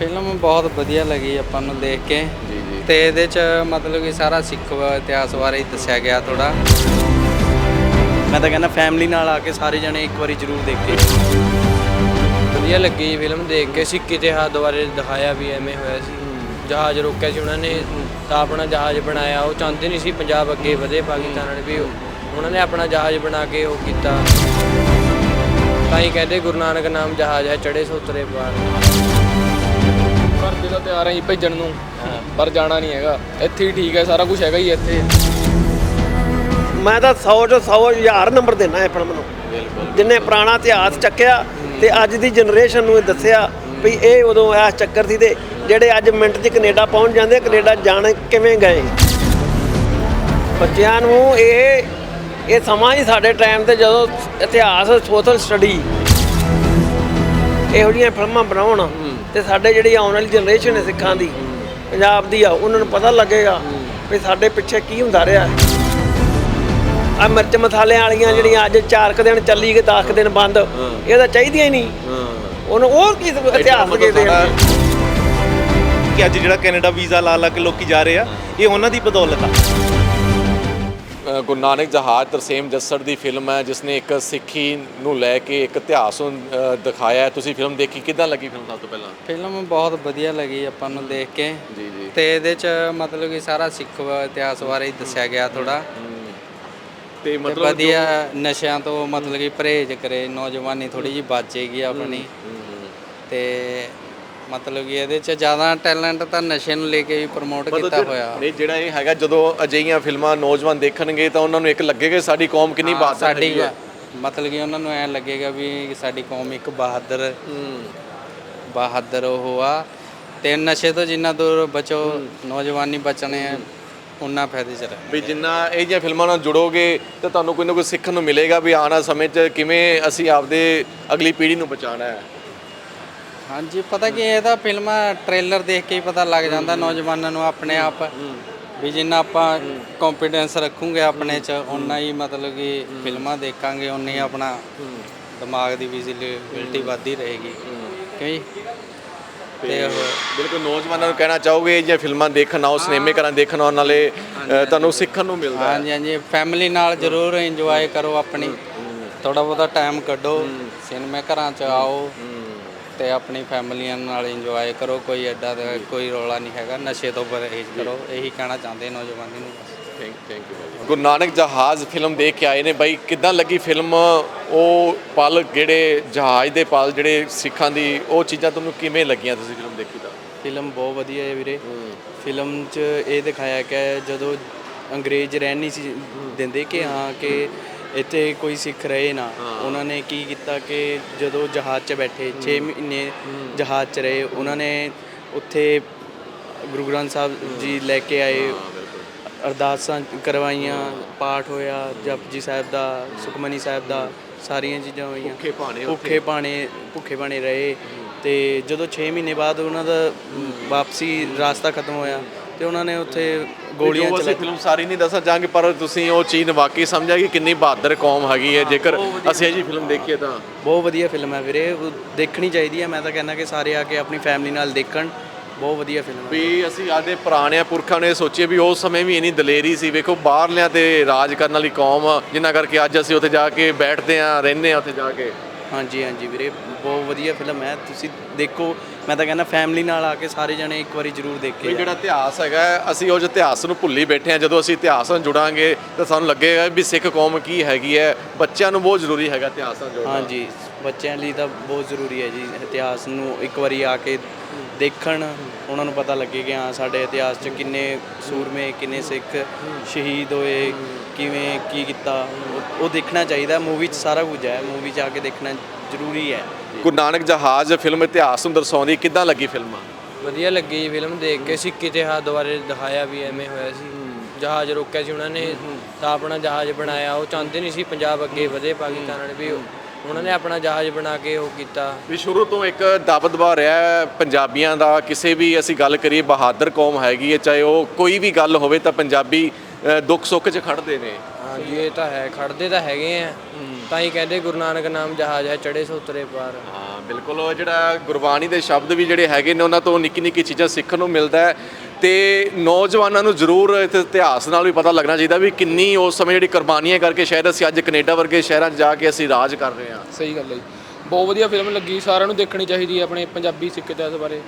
Film ਬਹੁਤ ਵਧੀਆ ਲੱਗੀ ਆਪਾਂ ਨੂੰ ਦੇਖ ਕੇ। ਜੀ ਜੀ। ਤੇ ਇਹਦੇ ਚ ਮਤਲਬ ਕਿ ਸਾਰਾ ਸਿੱਖ ਇਤਿਹਾਸ ਬਾਰੇ ਹੀ ਦੱਸਿਆ ਗਿਆ ਥੋੜਾ ਮੈਂ ਤਾਂ ਕਹਿੰਦਾ ਫੈਮਿਲੀ ਨਾਲ ਆ ਕੇ ਸਾਰੇ ਜਣੇ ਇੱਕ ਵਾਰੀ ਜ਼ਰੂਰ ਦੇਖੇ ਵਧੀਆ ਲੱਗੀ ਫਿਲਮ ਦੇਖ ਕੇ। ਸਿੱਖ ਇਤਿਹਾਸ ਦੁਆਰੇ ਦਿਖਾਇਆ ਵੀ ਐਵੇਂ ਹੋਇਆ ਸੀ। ਜਹਾਜ਼ ਰੋਕਿਆ ਸੀ ਉਹਨਾਂ ਨੇ ਤਾਂ ਆਪਣਾ ਜਹਾਜ਼ ਬਣਾਇਆ। ਉਹ ਚਾਹੁੰਦੇ ਨਹੀਂ ਸੀ ਪੰਜਾਬ ਅੱਗੇ ਵਧੇ ਪਾਕਿਸਤਾਨ ਵਾਲੇ ਵੀ ਉਹਨਾਂ ਨੇ ਆਪਣਾ ਜਹਾਜ਼ ਬਣਾ ਕੇ ਉਹ ਕੀਤਾ। ਤਾਂ ਹੀ ਕਹਿੰਦੇ ਗੁਰੂ ਨਾਨਕ ਨਾਮ ਜਹਾਜ਼ ਹੈ ਚੜੇ ਸੋਤਰੇ ਪਾਰ। ਪਰ ਜਦੋਂ ਤਿਆਰ ਹਾਂ ਜੀ ਭੇਜਣ ਨੂੰ। ਪਰ ਜਾਣਾ ਨਹੀਂ ਹੈਗਾ। ਇੱਥੇ ਹੀ ਠੀਕ ਹੈ ਸਾਰਾ ਕੁਝ ਹੈਗਾ ਹੀ ਇੱਥੇ। ਮੈਂ ਤਾਂ 100 ਚੋਂ 100 ਹਜ਼ਾਰ ਨੰਬਰ ਦੇਣਾ ਇਹ ਫਿਲਮ ਨੂੰ ਬਿਲਕੁਲ। ਜਿੰਨੇ ਪੁਰਾਣਾ ਇਤਿਹਾਸ ਚੱਕਿਆ ਤੇ ਅੱਜ ਦੀ ਜਨਰੇਸ਼ਨ ਨੂੰ ਇਹ ਦੱਸਿਆ ਵੀ ਇਹ ਉਦੋਂ ਇਸ ਚੱਕਰ ਸੀ ਤੇ ਜਿਹੜੇ ਅੱਜ ਮਿੰਟ 'ਚ ਕੈਨੇਡਾ ਪਹੁੰਚ ਜਾਂਦੇ ਆ, ਕੈਨੇਡਾ ਜਾਣ ਕਿਵੇਂ ਗਏ? ਬੱਚਿਆਂ ਨੂੰ ਇਹ ਇਹ ਸਮਾਂ ਹੀ ਸਾਡੇ ਟਾਈਮ ਤੇ ਜਦੋਂ ਇਤਿਹਾਸ ਸੋਸ਼ਲ ਸਟੱਡੀ ਇਹੋ ਜਿਹੀਆਂ ਫਿਲਮਾਂ ਬਣਾਉਣ ਤੇ ਸਾਡੇ ਜਿਹੜੀ ਆਉਣ ਵਾਲੀ ਜਨਰੇਸ਼ਨ ਹੈ ਸਿੱਖਾਂ ਦੀ ਪੰਜਾਬ ਦੀ ਆ ਉਹਨਾਂ ਨੂੰ ਪਤਾ ਲੱਗੇਗਾ ਵੀ ਸਾਡੇ ਪਿੱਛੇ ਕੀ ਹੁੰਦਾ ਰਿਹਾ ਹੈ। ਆ ਮਿਰਚ ਮਸਾਲਿਆਂ ਵਾਲੀਆਂ ਜਿਹੜੀਆਂ ਅੱਜ 4 ਕੁ ਦਿਨ ਚੱਲੀ ਗਏ 10 ਕੁ ਦਿਨ ਬੰਦ ਇਹ ਤਾਂ ਚਾਹੀਦੀਆਂ ਹੀ ਨਹੀਂ। ਉਹਨੂੰ ਉਹ ਕੀ ਇਤਿਹਾਸ ਦੇ ਦੇ ਕਿ ਅੱਜ ਜਿਹੜਾ ਕੈਨੇਡਾ ਵੀਜ਼ਾ ਲਾ ਲਾ ਕੇ ਲੋਕੀ ਜਾ ਰਹੇ ਆ ਇਹ ਉਹਨਾਂ ਦੀ ਬਦੌਲਤ ਆ। ਗੁਰੂ ਨਾਨਕ ਜਹਾਜ਼ ਤਰਸੇਮ ਜੱਸੜ ਦੀ ਫਿਲਮ ਹੈ ਜਿਸ ਨੇ ਇੱਕ ਸਿੱਖੀ ਨੂੰ ਲੈ ਕੇ ਇੱਕ ਇਤਿਹਾਸ ਨੂੰ ਦਿਖਾਇਆ ਹੈ। ਤੁਸੀਂ ਫਿਲਮ ਦੇਖੀ? ਕਿਦਾਂ ਲੱਗੀ ਫਿਲਮ ਸਭ ਤੋਂ ਪਹਿਲਾਂ? ਫਿਲਮ ਬਹੁਤ ਵਧੀਆ ਲੱਗੀ ਆਪਾਂ ਨੂੰ ਦੇਖ ਕੇ। ਜੀ ਜੀ। ਤੇ ਇਹਦੇ ਚ ਮਤਲਬ ਕਿ ਸਾਰਾ ਸਿੱਖ ਇਤਿਹਾਸ ਬਾਰੇ ਹੀ ਦੱਸਿਆ ਗਿਆ ਥੋੜਾ ਤੇ ਮਤਲਬ ਵਧੀਆ ਨਸ਼ਿਆਂ ਤੋਂ ਮਤਲਬ ਕਿ ਪਰਹੇਜ਼ ਕਰੇ ਨੌਜਵਾਨੀ ਥੋੜੀ ਜੀ ਬਚੇਗੀ ਆਪਣੀ। ਤੇ ਮਤਲਬ ਕਿ ਇਹਦੇ ਚ ਜ਼ਿਆਦਾ ਟੈਲੈਂਟ ਤਾਂ ਨਸ਼ੇ ਨੂੰ ਲੈ ਕੇ ਵੀ ਪ੍ਰਮੋਟ ਕੀਤਾ ਹੋਇਆ। ਨਹੀਂ ਜਿਹੜਾ ਇਹ ਹੈਗਾ ਜਦੋਂ ਅਜਿਹੀਆਂ ਫਿਲਮਾਂ ਨੌਜਵਾਨ ਦੇਖਣਗੇ ਤਾਂ ਉਹਨਾਂ ਨੂੰ ਇੱਕ ਲੱਗੇਗਾ ਸਾਡੀ ਕੌਮ ਕਿੰਨੀ ਬਹਾਦਰ ਸਾਡੀ ਮਤਲਬ ਕਿ ਉਹਨਾਂ ਨੂੰ ਐ ਲੱਗੇਗਾ ਵੀ ਸਾਡੀ ਕੌਮ ਇੱਕ ਬਹਾਦਰ ਬਹਾਦਰ ਉਹ ਆ। ਤੇ ਨਸ਼ੇ ਤੋਂ ਜਿੰਨਾ ਦੂਰ ਬਚੋ ਨੌਜਵਾਨੀ ਬਚਣੇ ਆ ਉਨਾ ਫਾਇਦੇ ਚ ਰਹੇ ਵੀ ਜਿੰਨਾ ਇਹ ਜਿਹੀਆਂ ਫਿਲਮਾਂ ਨਾਲ ਜੁੜੋਗੇ ਤਾਂ ਤੁਹਾਨੂੰ ਕੋਈ ਨਾ ਕੋਈ ਸਿੱਖਣ ਨੂੰ ਮਿਲੇਗਾ ਵੀ ਆਉਣ ਸਮੇਂ 'ਚ ਕਿਵੇਂ ਅਸੀਂ ਆਪਦੇ ਅਗਲੀ ਪੀੜ੍ਹੀ ਨੂੰ ਬਚਾਉਣਾ ਹੈ। ਹਾਂਜੀ ਪਤਾ ਕੀ ਇਹਦਾ ਫਿਲਮਾਂ ਟ੍ਰੇਲਰ ਦੇਖ ਕੇ ਹੀ ਪਤਾ ਲੱਗ ਜਾਂਦਾ ਨੌਜਵਾਨਾਂ ਨੂੰ ਆਪਣੇ ਆਪ। ਵੀ ਜਿੰਨਾ ਆਪਾਂ ਕੰਫੀਡੈਂਸ ਰੱਖੂਗੇ ਆਪਣੇ ਚ ਉਨਾ ਹੀ ਮਤਲਬ ਕਿ ਫਿਲਮਾਂ ਦੇਖਾਂਗੇ ਉਨੀ ਆਪਣਾ ਦਿਮਾਗ ਦੀ ਵਿਜ਼ਿਬਿਲਟੀ ਵੱਧਦੀ ਰਹੇਗੀ। ਕਿਉਂ ਜੀ? ਤੇ ਬਿਲਕੁਲ ਨੌਜਵਾਨਾਂ ਨੂੰ ਕਹਿਣਾ ਚਾਹੋਗੇ ਇਹ ਜਿਹੀਆਂ ਫਿਲਮਾਂ ਦੇਖਣ ਆਓ ਸਿਨੇਮੇ ਘਰਾਂ ਦੇਖਣ ਆਉਣ ਨਾਲੇ ਤੁਹਾਨੂੰ ਸਿੱਖਣ ਨੂੰ ਮਿਲਦਾ ਹੈ। ਹਾਂਜੀ ਹਾਂਜੀ। ਫੈਮਿਲੀ ਨਾਲ ਜ਼ਰੂਰ ਇੰਜੋਏ ਕਰੋ ਆਪਣੀ। ਥੋੜਾ ਬਹੁਤਾ ਟਾਈਮ ਕੱਢੋ। ਸਿਨੇਮਾ ਘਰਾਂ ਚ ਆਓ। ਤੇ ਆਪਣੀ ਫੈਮਲੀਆਂ ਨਾਲ ਇੰਜੋਏ ਕਰੋ ਕੋਈ ਐਡਾ ਦਾ ਕੋਈ ਰੌਲਾ ਨਹੀਂ ਹੈਗਾ ਨਸ਼ੇ ਤੋਂ ਪਰਹੇਜ਼ ਕਰੋ ਇਹੀ ਕਹਿਣਾ ਚਾਹੁੰਦੇ ਨੌਜਵਾਨੀ ਨੂੰ thank thank you Guru Nanak Jahaz film ਦੇਖ ਕੇ ਆਏ ਨੇ ਬਾਈ ਕਿੱਦਾਂ ਲੱਗੀ ਫਿਲਮ ਉਹ ਪਲ ਜਿਹੜੇ ਜਹਾਜ਼ ਦੇ ਪਲ ਜਿਹੜੇ ਸਿੱਖਾਂ ਦੀ ਉਹ ਚੀਜ਼ਾਂ ਤੁਹਾਨੂੰ ਕਿਵੇਂ ਲੱਗੀਆਂ ਤੁਸੀਂ ਫਿਲਮ ਦੇਖੀ ਤਾਂ? ਫਿਲਮ ਬਹੁਤ ਵਧੀਆ ਹੈ ਵੀਰੇ। ਫਿਲਮ 'ਚ ਇਹ ਦਿਖਾਇਆ ਕਿ ਜਦੋਂ ਅੰਗਰੇਜ਼ ਰਹਿਣ ਨਹੀਂ ਸੀ ਦਿੰਦੇ ਕਿ ਹਾਂ ਕਿ ਇੱਥੇ ਕੋਈ ਸਿੱਖ ਰਹੇ ਨਾ ਉਹਨਾਂ ਨੇ ਕੀ ਕੀਤਾ ਕਿ ਜਦੋਂ ਜਹਾਜ਼ 'ਚ ਬੈਠੇ 6 ਮਹੀਨੇ ਜਹਾਜ਼ 'ਚ ਰਹੇ ਉਹਨਾਂ ਨੇ ਉੱਥੇ ਗੁਰੂ ਗ੍ਰੰਥ ਸਾਹਿਬ ਜੀ ਲੈ ਕੇ ਆਏ। ਅਰਦਾਸਾਂ ਕਰਵਾਈਆਂ ਪਾਠ ਹੋਇਆ ਜਪਜੀ ਸਾਹਿਬ ਦਾ ਸੁਖਮਨੀ ਸਾਹਿਬ ਦਾ ਸਾਰੀਆਂ ਚੀਜ਼ਾਂ ਹੋਈਆਂ। ਭੁੱਖੇ ਭਾਣੇ ਭੁੱਖੇ ਪਾਣੇ ਭੁੱਖੇ ਪਾਣੇ ਰਹੇ। ਤੇ ਜਦੋਂ 6 ਮਹੀਨੇ ਬਾਅਦ ਉਹਨਾਂ ਦਾ ਵਾਪਸੀ ਰਾਸਤਾ ਖਤਮ ਹੋਇਆ ਤੇ ਉਹਨਾਂ ਨੇ ਉੱਥੇ ਗੋਲੀਆਂ ਜੋ ਅਸੀਂ ਚਲਾ ਫਿਲਮ ਸਾਰੀ ਨਹੀਂ ਦੱਸਣਾ ਚਾਹਾਂਗੇ ਪਰ ਤੁਸੀਂ ਉਹ ਚੀਜ਼ ਵਾਕਈ ਸਮਝਿਆ ਕਿ ਕਿੰਨੀ ਬਹਾਦਰ ਕੌਮ ਹੈਗੀ ਹੈ। ਜੇਕਰ ਅਸੀਂ ਇਹ ਜੀ ਫਿਲਮ ਦੇਖੀਏ ਤਾਂ। ਬਹੁਤ ਵਧੀਆ ਫਿਲਮ ਹੈ ਵੀਰੇ ਉਹ ਦੇਖਣੀ ਚਾਹੀਦੀ ਹੈ। ਮੈਂ ਤਾਂ ਕਹਿੰਦਾ ਕਿ ਸਾਰੇ ਆ ਕੇ ਆਪਣੀ ਫੈਮਿਲੀ ਨਾਲ ਦੇਖਣ। ਬਹੁਤ ਵਧੀਆ ਫਿਲਮ ਹੈ। ਵੀ ਅਸੀਂ ਆਦੇ ਪੁਰਾਣਿਆਂ ਪੁਰਖਾਂ ਨੇ ਸੋਚਿਆ ਵੀ ਉਸ ਸਮੇਂ ਵੀ ਇਨੀ ਦਲੇਰੀ ਸੀ। ਵੇਖੋ ਬਾਹਰਲਿਆਂ ਤੇ ਰਾਜ ਕਰਨ ਵਾਲੀ ਕੌਮ ਆ, ਜਿਨ੍ਹਾਂ ਕਰਕੇ ਅੱਜ ਅਸੀਂ ਉੱਥੇ ਜਾ ਕੇ ਬੈਠਦੇ ਆ ਰਹਿੰਦੇ ਆ ਉੱਥੇ ਜਾ ਕੇ। ਹਾਂਜੀ ਹਾਂਜੀ ਵੀਰੇ ਬਹੁਤ ਵਧੀਆ ਫਿਲਮ ਹੈ। ਤੁਸੀਂ ਦੇਖੋ ਮੈਂ ਤਾਂ ਕਹਿੰਦਾ ਫੈਮਿਲੀ ਨਾਲ ਆ ਕੇ ਸਾਰੇ ਜਣੇ ਇੱਕ ਵਾਰੀ ਜ਼ਰੂਰ ਵੀ ਦੇਖੇ ਜਿਹੜਾ ਇਤਿਹਾਸ ਹੈਗਾ ਅਸੀਂ ਉਸ ਇਤਿਹਾਸ ਨੂੰ ਭੁੱਲੀ ਬੈਠੇ ਆ ਜਦੋਂ ਅਸੀਂ ਇਤਿਹਾਸ ਨਾਲ ਜੁੜਾਂਗੇ ਤਾਂ ਸਾਨੂੰ ਲੱਗੇਗਾ ਵੀ ਸਿੱਖ ਕੌਮ ਕੀ ਹੈਗੀ ਹੈ। ਬੱਚਿਆਂ ਨੂੰ ਬਹੁਤ ਜ਼ਰੂਰੀ ਹੈਗਾ ਇਤਿਹਾਸ ਨਾਲ ਜੁੜਨਾ। ਹਾਂਜੀ ਬੱਚਿਆਂ ਲਈ ਤਾਂ ਬਹੁਤ ਜ਼ਰੂਰੀ ਹੈ ਜੀ ਇਤਿਹਾਸ ਨੂੰ ਇੱਕ ਵਾਰੀ ਆ ਕੇ ਦੇਖਣ ਉਹਨਾਂ ਨੂੰ ਪਤਾ ਲੱਗੇ ਕਿ ਹਾਂ ਸਾਡੇ ਇਤਿਹਾਸ 'ਚ ਕਿੰਨੇ ਸੂਰਮੇ ਕਿੰਨੇ ਸਿੱਖ ਸ਼ਹੀਦ ਹੋਏ ਕਿਵੇਂ ਕੀ ਕੀਤਾ। ਉਹ- ਉਹ ਦੇਖਣਾ ਚਾਹੀਦਾ ਮੂਵੀ 'ਚ ਸਾਰਾ ਕੁਝ ਹੈ। ਮੂਵੀ 'ਚ ਆ ਕੇ ਦੇਖਣਾ ਜ਼ਰੂਰੀ ਹੈ। ਗੁਰੂ ਨਾਨਕ ਜਹਾਜ਼ ਫਿਲਮ ਇਤਿਹਾਸ ਨੂੰ ਦਰਸਾਉਂਦੀ ਕਿੱਦਾਂ ਲੱਗੀ ਫਿਲਮ ਵਧੀਆ ਲੱਗੀ ਫਿਲਮ ਦੇਖ ਕੇ ਸਿੱਖ ਇਤਿਹਾਸ ਦੁਆਰੇ ਦਿਖਾਇਆ ਵੀ ਐਵੇਂ ਹੋਇਆ ਸੀ। ਜਹਾਜ਼ ਰੋਕਿਆ ਸੀ ਉਹਨਾਂ ਨੇ ਤਾਂ ਆਪਣਾ ਜਹਾਜ਼ ਬਣਾਇਆ। ਉਹ ਚਾਹੁੰਦੇ ਨਹੀਂ ਸੀ ਪੰਜਾਬ ਅੱਗੇ ਵਧੇ ਪਾਕਿਸਤਾਨ ਵਾਲੇ ਵੀ ਉਹਨਾਂ ਨੇ ਆਪਣਾ ਜਹਾਜ਼ ਬਣਾ ਕੇ ਉਹ ਕੀਤਾ। ਵੀ ਸ਼ੁਰੂ ਤੋਂ ਇੱਕ ਦਬ ਦਬਾ ਰਿਹਾ ਹੈ ਪੰਜਾਬੀਆਂ ਦਾ ਕਿਸੇ ਵੀ ਅਸੀਂ ਗੱਲ ਕਰੀਏ ਬਹਾਦਰ ਕੌਮ ਹੈਗੀ ਹੈ ਚਾਹੇ ਉਹ ਕੋਈ ਵੀ ਗੱਲ ਹੋਵੇ ਤਾਂ ਪੰਜਾਬੀ ਦੁੱਖ ਸੁੱਖ 'ਚ ਖੜਦੇ ਨੇ। ਹਾਂਜੀ ਇਹ ਤਾਂ ਹੈ ਖੜਦੇ ਤਾਂ ਹੈਗੇ ਆ। ਤਾਂ ਹੀ ਕਹਿੰਦੇ ਗੁਰੂ ਨਾਨਕ ਨਾਮ ਜਹਾਜ਼ ਹੈ ਚੜੇ ਸੋ ਉਤਰੇ ਪਾਰ। ਹਾਂ ਬਿਲਕੁਲ ਉਹ ਜਿਹੜਾ ਗੁਰਬਾਣੀ ਦੇ ਸ਼ਬਦ ਵੀ ਜਿਹੜੇ ਹੈਗੇ ਨੇ ਉਹਨਾਂ ਤੋਂ ਨਿੱਕੀ ਨਿੱਕੀ ਚੀਜ਼ਾਂ ਸਿੱਖਣ ਨੂੰ ਮਿਲਦਾ ਹੈ। ਤੇ ਨੌਜਵਾਨਾਂ ਨੂੰ ਜ਼ਰੂਰ ਇਤਿਹਾਸ ਨਾਲ ਵੀ ਪਤਾ ਲੱਗਣਾ ਚਾਹੀਦਾ ਵੀ ਕਿੰਨੀ ਉਸ ਸਮੇਂ ਜਿਹੜੀ ਕੁਰਬਾਨੀਆਂ ਕਰਕੇ ਸ਼ਾਇਦ ਅਸੀਂ ਅੱਜ ਕੈਨੇਡਾ ਵਰਗੇ ਸ਼ਹਿਰਾਂ 'ਚ ਜਾ ਕੇ ਅਸੀਂ ਰਾਜ ਕਰ ਰਹੇ ਹਾਂ। ਸਹੀ ਗੱਲ ਹੈ ਜੀ। ਬਹੁਤ ਵਧੀਆ ਫਿਲਮ ਲੱਗੀ ਸਾਰਿਆਂ ਨੂੰ ਦੇਖਣੀ ਚਾਹੀਦੀ ਹੈ ਆਪਣੇ ਪੰਜਾਬੀ ਸਿੱਖ ਇਤਿਹਾਸ ਬਾਰੇ।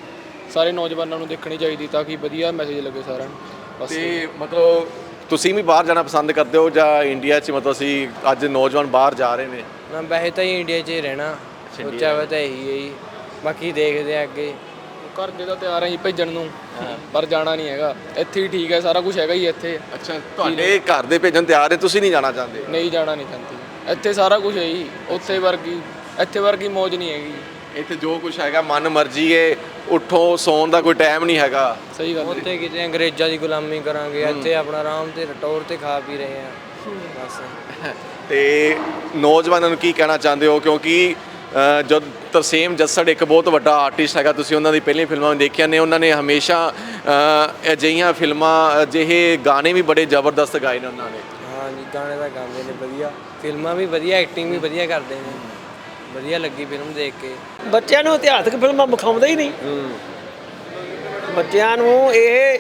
ਸਾਰੇ ਨੌਜਵਾਨਾਂ ਨੂੰ ਦੇਖਣੀ ਚਾਹੀਦੀ ਤਾਂ ਕਿ ਵਧੀਆ ਮੈਸੇਜ ਲੱਗੇ ਸਾਰਿਆਂ ਨੂੰ। ਤੇ ਮਤਲਬ ਤੁਸੀਂ ਵੀ ਬਾਹਰ ਜਾਣਾ ਪਸੰਦ ਕਰਦੇ ਹੋ ਜਾਂ ਇੰਡੀਆ 'ਚ ਮਤਲਬ ਅਸੀਂ ਅੱਜ ਨੌਜਵਾਨ ਬਾਹਰ ਜਾ ਰਹੇ ਨੇ? ਨਾ ਵੈਸੇ ਤਾਂ ਹੀ ਇੰਡੀਆ 'ਚ ਹੀ ਰਹਿਣਾ। ਸੋਚਿਆ ਵਾ ਤਾਂ ਇਹੀ ਹੈ ਜੀ। ਬਾਕੀ ਦੇਖਦੇ ਆ ਅੱਗੇ। ਘਰ ਦੇ ਤਾਂ ਤਿਆਰ ਹੈ ਜੀ ਭੇਜਣ ਨੂੰ। ਪਰ ਜਾਣਾ ਨਹੀਂ ਹੈਗਾ। ਇੱਥੇ ਹੀ ਠੀਕ ਹੈ ਸਾਰਾ ਕੁਝ ਹੈਗਾ ਹੀ ਇੱਥੇ। ਅੱਛਾ ਤੁਹਾਡੇ ਘਰ ਦੇ ਭੇਜਣ ਤਿਆਰ ਨੇ ਤੁਸੀਂ ਨਹੀਂ ਜਾਣਾ ਚਾਹੁੰਦੇ? ਨਹੀਂ ਜਾਣਾ ਨਹੀਂ ਚਾਹੁੰਦੀ। ਇੱਥੇ ਸਾਰਾ ਕੁਝ ਹੈ ਜੀ ਉੱਥੇ ਵਰਗੀ ਇੱਥੇ ਵਰਗੀ ਮੌਜ ਨਹੀਂ ਹੈਗੀ। ਇੱਥੇ ਜੋ ਕੁਝ ਹੈਗਾ ਮਨ ਮਰਜ਼ੀ ਏ ਉੱਠੋ ਸੌਣ ਦਾ ਕੋਈ ਟਾਈਮ ਨਹੀਂ ਹੈਗਾ। ਸਹੀ ਗੱਲ ਹੈ। ਉੱਥੇ ਕਿਤੇ ਅੰਗਰੇਜ਼ਾਂ ਦੀ ਗੁਲਾਮੀ ਕਰਾਂਗੇ ਇੱਥੇ ਆਪਣਾ ਆਰਾਮ ਤੇ ਰਟੋਰ ਤੇ ਖਾ ਪੀ ਰਹੇ ਆ ਬਸ। ਤੇ ਨੌਜਵਾਨਾਂ ਨੂੰ ਕੀ ਕਹਿਣਾ ਚਾਹੁੰਦੇ ਹੋ? ਕਿਉਂਕਿ ਜਦ ਤਰਸੇਮ ਜੱਸੜ ਇੱਕ ਬਹੁਤ ਵੱਡਾ ਆਰਟਿਸਟ ਹੈਗਾ ਤੁਸੀਂ ਉਹਨਾਂ ਦੀ ਪਹਿਲੀਆਂ ਫਿਲਮਾਂ ਵੀ ਦੇਖੀਆਂ ਨੇ ਉਹਨਾਂ ਨੇ ਹਮੇਸ਼ਾ ਅ, ਅਜਿਹੀਆਂ ਫਿਲਮਾਂ ਅਜਿਹੇ ਗਾਣੇ ਵੀ ਬੜੇ ਜ਼ਬਰਦਸਤ ਗਾਏ ਨੇ ਉਹਨਾਂ ਨੇ। ਹਾਂ ਜੀ ਗਾਣੇ ਤਾਂ ਗਾਉਂਦੇ ਨੇ ਵਧੀਆ। ਫਿਲਮਾਂ ਵੀ ਵਧੀਆ ਐਕਟਿੰਗ ਵੀ ਵਧੀਆ ਕਰਦੇ ਨੇ। ਵਧੀਆ ਲੱਗੀ ਫਿਲਮ ਦੇਖ ਕੇ। ਬੱਚਿਆਂ ਨੂੰ ਇਤਿਹਾਸਕ ਫਿਲਮਾਂ ਵਿਖਾਉਂਦੇ ਹੀ ਨਹੀਂ। ਬੱਚਿਆਂ ਨੂੰ ਇਹ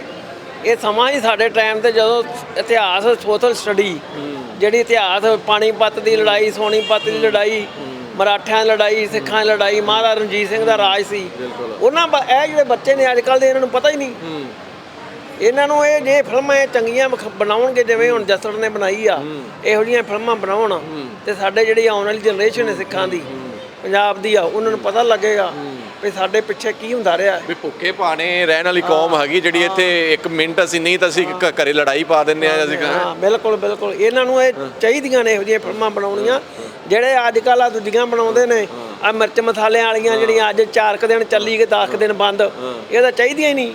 ਇਹ ਸਮਾਂ ਹੀ ਸਾਡੇ ਟਾਈਮ ਤੇ ਜਦੋਂ ਇਤਿਹਾਸ ਸੋਸ਼ਲ ਸਟੱਡੀ ਜਿਹੜੀ ਇਤਿਹਾਸ ਪਾਣੀਪਤ ਦੀ ਲੜਾਈ ਸੋਨੀਪਤ ਦੀ ਲੜਾਈ ਮਰਾਠਿਆਂ ਦੀ ਲੜਾਈ ਸਿੱਖਾਂ ਦੀ ਲੜਾਈ ਮਹਾਰਾਜਾ ਰਣਜੀਤ ਸਿੰਘ ਦਾ ਰਾਜ ਸੀ। ਉਹਨਾਂ ਇਹ ਜਿਹੜੇ ਬੱਚੇ ਨੇ ਅੱਜ ਕੱਲ ਦੇ ਇਹਨਾਂ ਨੂੰ ਪਤਾ ਹੀ ਨਹੀਂ। ਇਹਨਾਂ ਨੂੰ ਇਹ ਜੇ ਫਿਲਮਾਂ ਇਹ ਚੰਗੀਆਂ ਵਿਖ- ਬਣਾਉਣਗੇ ਜਿਵੇਂ ਹੁਣ ਜਸੜ ਨੇ ਬਣਾਈ ਆ ਇਹੋ ਜਿਹੀਆਂ ਫਿਲਮਾਂ ਬਣਾਉਣ ਤੇ ਸਾਡੇ ਜਿਹੜੀ ਆਉਣ ਵਾਲੀ ਜਨਰੇਸ਼ਨ ਹੈ ਸਿੱਖਾਂ ਦੀ ਪੰਜਾਬ ਦੀ ਆ ਉਹਨਾਂ ਨੂੰ ਪਤਾ ਲੱਗੇਗਾ ਵੀ ਸਾਡੇ ਪਿੱਛੇ ਕੀ ਹੁੰਦਾ ਰਿਹਾ ਹੈ। ਵੀ ਭੁੱਖੇ ਪਾਣੇ ਰਹਿਣ ਵਾਲੀ ਕੌਮ ਹੈਗੀ ਜਿਹੜੀ ਇੱਥੇ ਇੱਕ ਮਿੰਟ ਅਸੀਂ ਨਹੀਂ ਤਾਂ ਅਸੀਂ ਘ- ਘਰੇ ਲੜਾਈ ਪਾ ਦਿੰਦੇ ਆ ਅਸੀਂ ਕਹਿੰਦੇ ਹਾਂ। ਬਿਲਕੁਲ ਬਿਲਕੁਲ। ਇਹਨਾਂ ਨੂੰ ਇਹ ਚਾਹੀਦੀਆਂ ਨੇ ਇਹੋ ਜਿਹੀਆਂ ਫਿਲਮਾਂ ਬਣਾਉਣੀਆਂ ਜਿਹੜੇ ਅੱਜ ਕੱਲ੍ਹ ਆ ਦੂਜੀਆਂ ਬਣਾਉਂਦੇ ਨੇ। ਆ ਮਿਰਚ ਮਸਾਲਿਆਂ ਵਾਲੀਆਂ ਜਿਹੜੀਆਂ ਅੱਜ 4 ਕੁ ਦਿਨ ਚੱਲੀ ਗਏ 10 ਕੁ ਦਿਨ ਬੰਦ ਇਹ ਤਾਂ ਚਾਹੀਦੀਆਂ ਹੀ ਨਹੀਂ।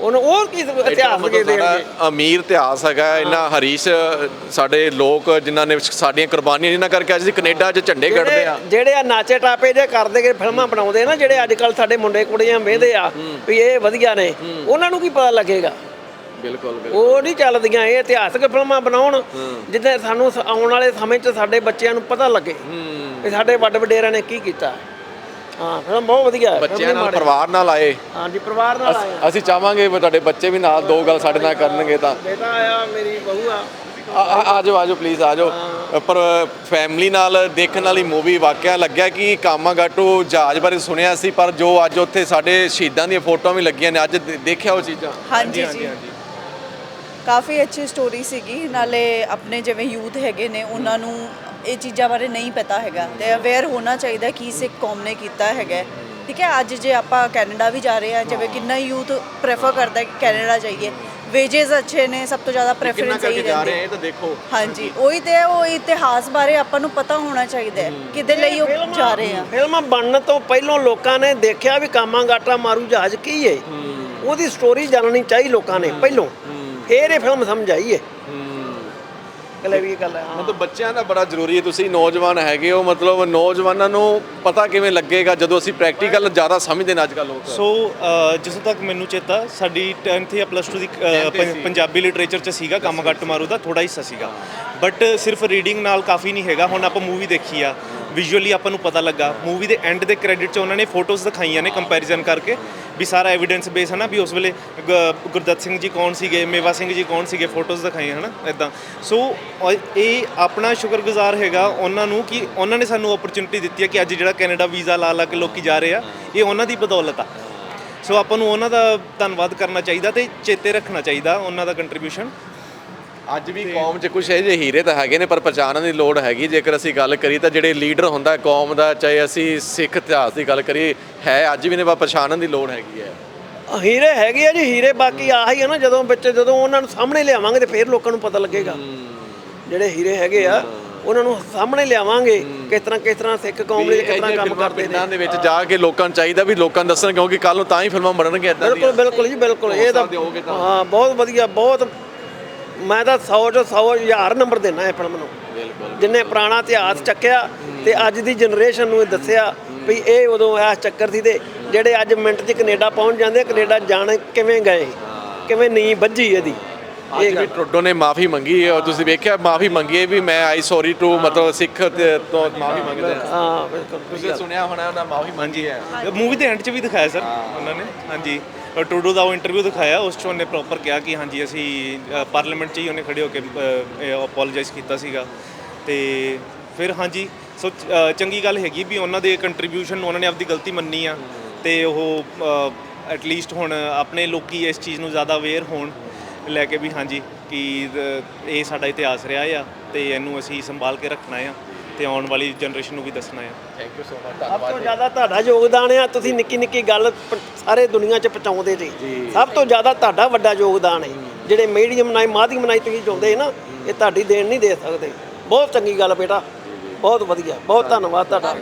ਉਹਨੂੰ ਉਹ ਕੀ ਇਤਿਹਾਸ ਦੇ ਦੇਣਗੇ। ਅਮੀਰ ਇਤਿਹਾਸ ਹੈਗਾ ਇਹਨਾਂ ਹਰੀਸ਼ ਸਾਡੇ ਲੋਕ ਜਿਨ੍ਹਾਂ ਨੇ ਸਾਡੀਆਂ ਕੁਰਬਾਨੀਆਂ ਜਿਨ੍ਹਾਂ ਕਰਕੇ ਅੱਜ ਕੈਨੇਡਾ 'ਚ ਝੰਡੇ ਕੱਢਦੇ ਆ ਜਿਹੜੇ- ਆ ਨਾਚੇ ਟਾਪੇ ਜੇ ਕਰਦੇ ਕਿ ਫਿਲਮਾਂ ਬਣਾਉਂਦੇ ਨਾ ਜਿਹੜੇ ਅੱਜ ਕੱਲ ਸਾਡੇ ਮੁੰਡੇ ਕੁੜੀਆਂ ਵੇਂਦੇ ਆ ਵੀ ਇਹ ਵਧੀਆ ਨੇ ਉਹਨਾਂ ਨੂੰ ਕੀ ਪਤਾ ਲੱਗੇਗਾ? ਬਿਲਕੁਲ ਉਹ ਨਹੀਂ ਚੱਲਦੀਆਂ ਇਹ ਇਤਿਹਾਸਕ ਫਿਲਮਾਂ ਬਣਾਉਣ ਜਿੱਦਾਂ ਸਾਨੂੰ ਆਉਣ ਵਾਲੇ ਸਮੇਂ 'ਚ ਸਾਡੇ ਬੱਚਿਆਂ ਨੂੰ ਪਤਾ ਲੱਗੇ। ਵੀ ਸਾਡੇ ਵੱਡ ਵਡੇਰਿਆਂ ਨੇ ਕੀ ਕੀਤਾ? ਹਾਂ ਫਿਲਮ ਬਹੁਤ ਵਧੀਆ ਹੈ ਬੱਚਿਆਂ ਨਾਲ ਪਰਿਵਾਰ ਨਾਲ ਆਏ। ਹਾਂਜੀ ਪਰਿਵਾਰ ਨਾਲ ਆਏ। ਹਾਂ। ਅਸੀਂ ਚਾਹਾਂਗੇ ਵੀ ਤੁਹਾਡੇ ਬੱਚੇ ਵੀ ਨਾਲ ਦੋ ਗੱਲ ਸਾਡੇ ਨਾਲ ਕਰਨਗੇ ਤਾਂ। ਬੇਟਾ ਆਇਆ ਮੇਰੀ ਬਹੂ ਆ। ਆ- ਆ ਆ ਜਾਓ ਆ ਜਾਓ ਪਲੀਜ਼ ਆ ਜਾਓ ਪਰ ਫੈਮਿਲੀ ਨਾਲ ਦੇਖਣ ਵਾਲੀ ਮੂਵੀ ਵਾਕਿਆ ਲੱਗਿਆ ਕਿ ਕਾਮਾਗਾਟੂ ਜਹਾਜ਼ ਬਾਰੇ ਸੁਣਿਆ ਸੀ ਪਰ ਜੋ ਅੱਜ ਉੱਥੇ ਸਾਡੇ ਸ਼ਹੀਦਾਂ ਦੀਆਂ ਫੋਟੋਆਂ ਵੀ ਲੱਗੀਆਂ ਨੇ ਅੱਜ ਦੇ- ਦੇਖਿਆ ਉਹ ਚੀਜ਼ਾਂ? ਹਾਂਜੀ ਜੀ ਕਾਫੀ ਅੱਛੀ ਸਟੋਰੀ ਸੀਗੀ। ਨਾਲੇ ਆਪਣੇ ਜਿਵੇਂ ਯੂਥ ਹੈਗੇ ਨੇ ਉਹਨਾਂ ਨੂੰ ਇਹ ਚੀਜ਼ਾਂ ਬਾਰੇ ਨਹੀਂ ਪਤਾ ਹੈਗਾ ਤੇ ਅਵੇਅਰ ਹੋਣਾ ਚਾਹੀਦਾ ਕੀ ਸਿੱਖ ਕੌਮ ਨੇ ਕੀਤਾ ਹੈਗਾ ਠੀਕ ਹੈ ਅੱਜ ਜੇ ਆਪਾਂ ਕੈਨੇਡਾ ਵੀ ਜਾ ਰਹੇ ਆ ਜਿਵੇਂ ਕਿੰਨਾ ਯੂਥ ਪ੍ਰੇਫਰ ਕਰਦਾ ਹੈ ਕਿ ਕੈਨੇਡਾ ਜਾਈਏ। ਵੇਜਸ ਅੱਛੇ ਨੇ ਸਭ ਤੋਂ ਜ਼ਿਆਦਾ ਪ੍ਰੈਫਰੈਂਸ ਇਹੀ ਜਾ ਰਹੇ ਤਾਂ ਦੇਖੋ। ਹਾਂਜੀ ਉਹੀ ਤੇ ਉਹ ਇਤਿਹਾਸ ਬਾਰੇ ਆਪਾਂ ਨੂੰ ਪਤਾ ਹੋਣਾ ਚਾਹੀਦਾ ਹੈ ਕਿਤੇ ਲਈ ਉਹ ਜਾ ਰਹੇ ਆ। ਫਿਲਮਾਂ ਬਣਨ ਤੋਂ ਪਹਿਲਾਂ ਲੋਕਾਂ ਨੇ ਦੇਖਿਆ ਵੀ ਕਾਮਾਗਾਟਾ ਮਾਰੂ ਜਹਾਜ਼ ਕੀ ਹੈ। ਉਹਦੀ ਸਟੋਰੀ ਜਾਣਨੀ ਚਾਹੀ ਲੋਕਾਂ ਨੇ ਪਹਿਲਾਂ। ਫੇਰ ਇਹ ਫਿਲਮ ਸਮਝ ਆਈ ਹੈ ਕਲੇ ਵੀ ਇਹ ਗੱਲ ਹੈ। ਹਾਂ ਮਤਲਬ ਬੱਚਿਆਂ ਦਾ ਬੜਾ ਜ਼ਰੂਰੀ ਹੈ। ਤੁਸੀਂ ਨੌਜਵਾਨ ਹੈਗੇ ਹੋ ਮਤਲਬ ਨੌਜਵਾਨਾਂ ਨੂੰ ਪਤਾ ਕਿਵੇਂ ਲੱਗੇਗਾ ਜਦੋਂ ਅਸੀਂ ਪ੍ਰੈਕਟੀਕਲ ਜ਼ਿਆਦਾ ਸਮਝਦੇ ਨੇ ਅੱਜ ਕੱਲ੍ਹ ਲੋਕ ਸੋ ਜਿੱਥੋਂ ਤੱਕ ਮੈਨੂੰ ਚੇਤਾ ਸਾਡੀ 10th ਜਾਂ ਪਲੱਸ 2 ਦੀ ਪੰਜਾਬੀ ਲਿਟਰੇਚਰ ਚ ਸੀਗਾ ਕੰਮ ਗੱਟ ਮਾਰੂ ਦਾ ਥੋੜਾ ਹਿੱਸਾ ਸੀਗਾ। ਬਟ ਸਿਰਫ ਰੀਡਿੰਗ ਨਾਲ ਕਾਫੀ ਨਹੀਂ ਹੈਗਾ। ਹੁਣ ਆਪਾਂ ਮੂਵੀ ਦੇਖੀ ਆ। ਵਿਜ਼ੂਅਲੀ ਆਪਾਂ ਨੂੰ ਪਤਾ ਲੱਗਾ। ਮੂਵੀ ਦੇ ਐਂਡ ਦੇ ਕ੍ਰੈਡਿਟ 'ਚ ਉਹਨਾਂ ਨੇ ਫੋਟੋਜ਼ ਦਿਖਾਈਆਂ ਨੇ ਕੰਪੈਰੀਜ਼ਨ ਕਰਕੇ ਵੀ ਸਾਰਾ ਐਵੀਡੈਂਸ ਬੇਸ ਹੈ ਨਾ ਵੀ ਉਸ ਵੇਲੇ ਗ- ਗੁਰਦੱਤ ਸਿੰਘ ਜੀ ਕੌਣ ਸੀਗੇ, ਮੇਵਾ ਸਿੰਘ ਜੀ ਕੌਣ ਸੀਗੇ ਫੋਟੋਜ਼ ਦਿਖਾਈਆਂ ਹੈ ਨਾ ਇਦਾਂ ਸੋ ਔਰ ਇਹ ਆਪਣਾ ਸ਼ੁਕਰਗੁਜ਼ਾਰ ਹੈਗਾ ਉਹਨਾਂ ਨੂੰ ਕਿ ਉਹਨਾਂ ਨੇ ਸਾਨੂੰ ਓਪਰਚੁਨਿਟੀ ਦਿੱਤੀ ਹੈ ਕਿ ਅੱਜ ਜਿਹੜਾ ਕੈਨੇਡਾ ਵੀਜ਼ਾ ਲਾ ਲਾ ਕੇ ਲੋਕੀ ਜਾ ਰਹੇ ਆ, ਇਹ ਉਹਨਾਂ ਦੀ ਬਦੌਲਤ ਆ। ਸੋ ਆਪਾਂ ਨੂੰ ਉਹਨਾਂ ਦਾ ਧੰਨਵਾਦ ਕਰਨਾ ਚਾਹੀਦਾ ਤੇ ਚੇਤੇ ਰੱਖਣਾ ਚਾਹੀਦਾ ਉਹਨਾਂ ਦਾ ਕੰਟਰੀਬਿਊਸ਼ਨ ਅੱਜ ਵੀ ਕੌਮ 'ਚ ਕੁਝ ਇਹ ਜਿਹੇ ਹੀਰੇ ਤਾਂ ਹੈਗੇ ਨੇ ਪਰ ਪਛਾਣਨ ਦੀ ਲੋੜ ਹੈਗੀ। ਜੇਕਰ ਅਸੀਂ ਗੱਲ ਕਰੀ ਤਾਂ ਜਿਹੜੇ ਲੀਡਰ ਹੁੰਦਾ ਕੌਮ ਦਾ ਚਾਹੇ ਅਸੀਂ ਸਿੱਖ ਇਤਿਹਾਸ ਦੀ ਗੱਲ ਕਰੀਏ ਹੈ ਅੱਜ ਵੀ ਨੇ ਪਰ ਪਛਾਣਨ ਦੀ ਲੋੜ ਹੈਗੀ ਹੈ। ਹੀਰੇ ਹੈਗੇ ਆ ਜੀ ਹੀਰੇ ਬਾਕੀ ਆਹੀ ਆ ਨਾ ਜਦੋਂ ਵਿੱਚ ਜਦੋਂ ਉਹਨਾਂ ਨੂੰ ਸਾਹਮਣੇ ਲਿਆਵਾਂਗੇ ਤੇ ਫਿਰ ਲੋਕਾਂ ਨੂੰ ਪਤਾ ਲੱਗੇਗਾ। ਜਿਹੜੇ ਹੀਰੇ ਹੈਗੇ ਆ ਉਹਨਾਂ ਨੂੰ ਸਾਹਮਣੇ ਲਿਆਵਾਂਗੇ ਕਿਸ ਤਰ੍ਹਾਂ ਕਿਸ ਤਰ੍ਹਾਂ ਸਿੱਖ ਕੌਮ ਲਈ ਕਿਸ ਤਰ੍ਹਾਂ ਕੰਮ ਕਰਦੇ ਨੇ। ਦੇ ਵਿੱਚ ਜਾ ਕੇ ਲੋਕਾਂ ਨੂੰ ਚਾਹੀਦਾ ਵੀ ਲੋਕਾਂ ਨੂੰ ਦੱਸਣ ਕਿਉਂਕਿ ਕੱਲ ਨੂੰ ਤਾਂ ਹੀ ਫਿਲਮਾਂ ਬਣਨਗੀਆਂ ਇਦਾਂ ਬਿਲਕੁਲ ਬਿਲਕੁਲ ਜੀ ਬਿਲਕੁਲ। ਇਹ ਤਾਂ। ਹਾਂ ਬਹੁਤ ਵਧੀਆ ਬਹੁਤ ਮੈਂ ਤਾਂ 100 ਚੋਂ 100 ਹਜ਼ਾਰ ਨੰਬਰ ਦੇਣਾ ਇਹ ਫਿਲਮ ਨੂੰ ਜਿੰਨੇ ਪੁਰਾਣਾ ਇਤਿਹਾਸ ਚੱਕਿਆ ਤੇ ਅੱਜ ਦੀ ਜਨਰੇਸ਼ਨ ਨੂੰ ਇਹ ਦੱਸਿਆ ਵੀ ਇਹ ਉਦੋਂ ਇਸ ਚੱਕਰ ਸੀ ਤੇ ਜਿਹੜੇ ਅੱਜ ਮਿੰਟ 'ਚ ਕੈਨੇਡਾ ਪਹੁੰਚ ਜਾਂਦੇ ਕੈਨੇਡਾ ਜਾਣ ਕਿਵੇਂ ਗਏ ਕਿਵੇਂ ਨਹੀਂ ਵੱਜੀ ਇਹਦੀ। ਅੱਜ ਵੀ ਟਰੋਡੋ ਨੇ ਮਾਫੀ ਮੰਗੀ ਹੈ ਔਰ ਤੁਸੀਂ ਵੇਖਿਆ ਮਾਫੀ ਮੰਗੀ ਹੈ ਵੀ ਮੈਂ ਆਈ ਸੌਰੀ ਟੂ ਮਤਲਬ ਸਿੱਖ ਤੇ- ਤੋਂ ਮਾਫੀ ਮੰਗਦੇ ਹਾਂ। ਹਾਂ ਬਿਲਕੁਲ ਤੁਸੀਂ ਸੁਣਿਆ ਹੋਣਾ ਉਹਨਾਂ ਮਾਫੀ ਮੰਗੀ ਹੈ। ਮੂਵੀ ਦੇ ਐਂਡ 'ਚ ਵੀ ਦਿਖਾਇਆ ਸਰ ਉਹਨਾਂ ਨੇ ਹਾਂਜੀ। ਔਰ ਟੂਡੂ ਦਾ ਉਹ ਇੰਟਰਵਿਊ ਦਿਖਾਇਆ ਉਸ 'ਚ ਉਹਨੇ ਪ੍ਰੋਪਰ ਕਿਹਾ ਕਿ ਹਾਂਜੀ ਅਸੀਂ ਪਾਰਲੀਮੈਂਟ 'ਚ ਹੀ ਉਹਨੇ ਖੜੇ ਹੋ ਕੇ ਅਪੋਲੋਜਾਈਜ਼ ਕੀਤਾ ਸੀਗਾ। ਤੇ ਫਿਰ ਹਾਂਜੀ ਸੋ ਅ, ਚੰਗੀ ਗੱਲ ਹੈਗੀ ਵੀ ਉਹਨਾਂ ਦੇ ਕੰਟਰੀਬਿਊਸ਼ਨ ਉਹਨਾਂ ਨੇ ਆਪਦੀ ਗਲਤੀ ਮੰਨੀ ਆ। ਤੇ ਉਹ ਐਟ ਲੀਸਟ ਹੁਣ ਆਪਣੇ ਲੋਕੀ ਇਸ ਚੀਜ਼ ਨੂੰ ਜ਼ਿਆਦਾ ਅਵੇਅਰ ਹੋਣ। ਲੈ ਕੇ ਵੀ ਹਾਂਜੀ ਕਿ ਇਹ ਸਾਡਾ ਇਤਿਹਾਸ ਰਿਹਾ ਆ ਤੇ ਇਹਨੂੰ ਅਸੀਂ ਸੰਭਾਲ ਕੇ ਰੱਖਣਾ ਆ ਤੇ ਆਉਣ ਵਾਲੀ ਜਨਰੇਸ਼ਨ ਨੂੰ ਵੀ ਦੱਸਣਾ ਆ। ਥੈਂਕ ਯੂ ਸੋ ਮਚ ਸਭ ਤੋਂ ਜ਼ਿਆਦਾ ਤੁਹਾਡਾ ਯੋਗਦਾਨ ਆ ਤੁਸੀਂ ਨਿੱਕੀ ਨਿੱਕੀ ਗੱਲ ਪ- ਸਾਰੇ ਦੁਨੀਆ 'ਚ ਪਹੁੰਚਾਉਂਦੇ ਜੀ। ਸਭ ਤੋਂ ਜ਼ਿਆਦਾ ਤੁਹਾਡਾ ਵੱਡਾ ਯੋਗਦਾਨ ਹੈ। ਜਿਹੜੇ ਮੀਡੀਅਮ ਨਾਲ ਮਾਧਿਅਮ ਨਾਲ ਤੁਸੀਂ ਚਾਹੁੰਦੇ ਨਾ ਇਹ ਤੁਹਾਡੀ ਦੇਣ ਨਹੀਂ ਦੇ ਸਕਦੇ। ਬਹੁਤ ਚੰਗੀ ਗੱਲ ਬੇਟਾ। ਬਹੁਤ ਵਧੀਆ ਬਹੁਤ ਧੰਨਵਾਦ ਤੁਹਾਡਾ।